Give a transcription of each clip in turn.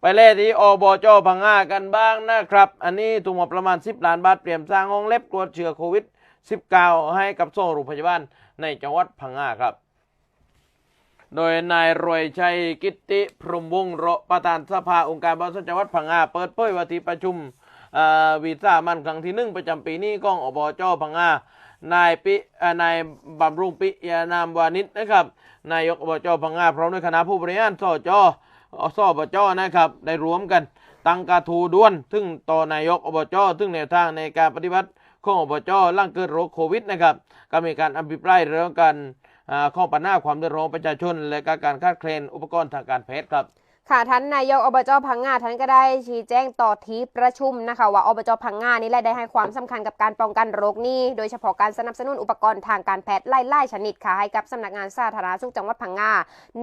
ไปเล่ที่อบจพังงากันบ้างนะครับ อันนี้ถูกงบประมาณ 10 ล้านบาทเตรียมสร้างห้องเล็บตรวจเชื้อโควิด 19 ให้กับส่งโรงพยาบาลในจังหวัดพังงาครับ โดยนายรวยชัยกิติพรมวงศ์รองประธานสภาองค์การบริหารจังหวัดพังงาเปิดเผยว่าที่ประชุมวีซ่ามันครั้งที่หนึ่งประจำปีนี้ของอบจพังงานายปินายบำรุงปิยานามวานิชนะครับ นายกอบจพังงาพร้อมด้วยคณะผู้บริหารสจ สอบจนะครับได้รวมกัน ตั้งกระทูด้วนถึงต่อนายกอบจถึงแนวทางในการปฏิบัติของอบจล่างเกิดโรคโควิดนะครับก็มีการอภิปรายเรื่องการข้อปัญหาความเดือดร้อนประชาชน และก็การคาดเคลนอุปกรณ์ทางการแพทย์ครับ ค่ะท่านนายกอบจพังงาท่านก็ได้ชี้แจงต่อที่ประชุมนะคะ ว่าอบจพังงานี่แหละได้ให้ความสำคัญกับการป้องกันโรคนี้โดยเฉพาะการสนับสนุนอุปกรณ์ทางการแพทย์ไล่ๆชนิดค่ะให้กับสำนักงานสาธารณสุขจังหวัดพังงา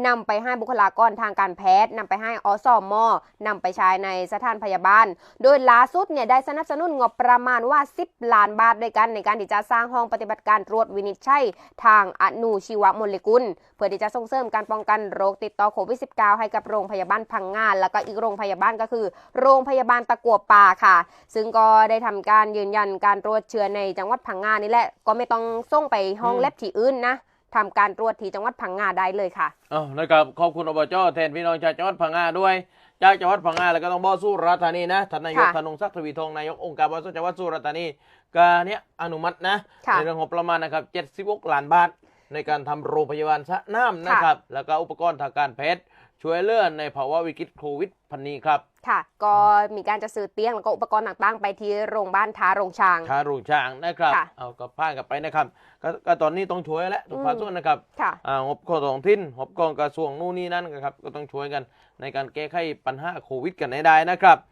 นำไปให้บุคลากรทางการแพทย์นำไปให้อสมอนำไปใช้ในสถานพยาบาล โดยล่าสุดเนี่ยได้สนับสนุนงบประมาณว่า 10 ล้านบาทด้วยกัน ในการที่จะสร้างห้องปฏิบัติการตรวจวินิจฉัยทางอนุชีวโมเลกุล เพื่อที่จะส่งเสริมการป้องกันโรคติดต่อโควิด -19 ให้กับโรงพยาบาลพังงาน แล้วก็อีกโรงพยาบาลก็คือ โรงพยาบาลตะกัวป่าค่ะ ซึ่งก็ได้ทำการยืนยันการตรวจเชื้อในจังหวัดพังงานนี่แหละก็ไม่ต้องส่งไปห้องอืมแลบที่อื่นนะทำการตรวจที่จังหวัดพังงาได้เลยค่ะเอานะครับขอบคุณอบจแทนพี่น้องชาวจังหวัดพังงาด้วยจากจังหวัดพังงาแล้วก็ต้องบอสู้รัฐธานีนะท่านนายกค่ะธนงศักดิ์ทวีทองนายกองค์การบริหารส่วนจังหวัดสุราษฎร์ธานีก็เนี้ยอนุมัตินะค่ะในเรื่องของประมาณนะครับ76ล้านบาท ในการทำโรงพยาบาลสระน้ำนะครับ แล้วก็อุปกรณ์ทางการแพทย์ช่วยเหลือในภาวะวิกฤตโควิดพันนี้ครับ ค่ะ ก็มีการจะซื้อเตียงแล้วก็อุปกรณ์ต่างๆ ไปที่โรงพยาบาลท้าโรงช้างทารุช้างนะครับค่ะเอากระพ้านกลับไปนะครับก็ก็ตอนนี้ต้องช่วยแล้วทุกภาคส่วนนะครับค่ะอ่างบกองท้องถิ่นงบกองกระทรวงนู่นนี่นั่นนะครับ ก็ต้องช่วยกันในการแก้ไขปัญหาโควิดกันให้ได้นะครับ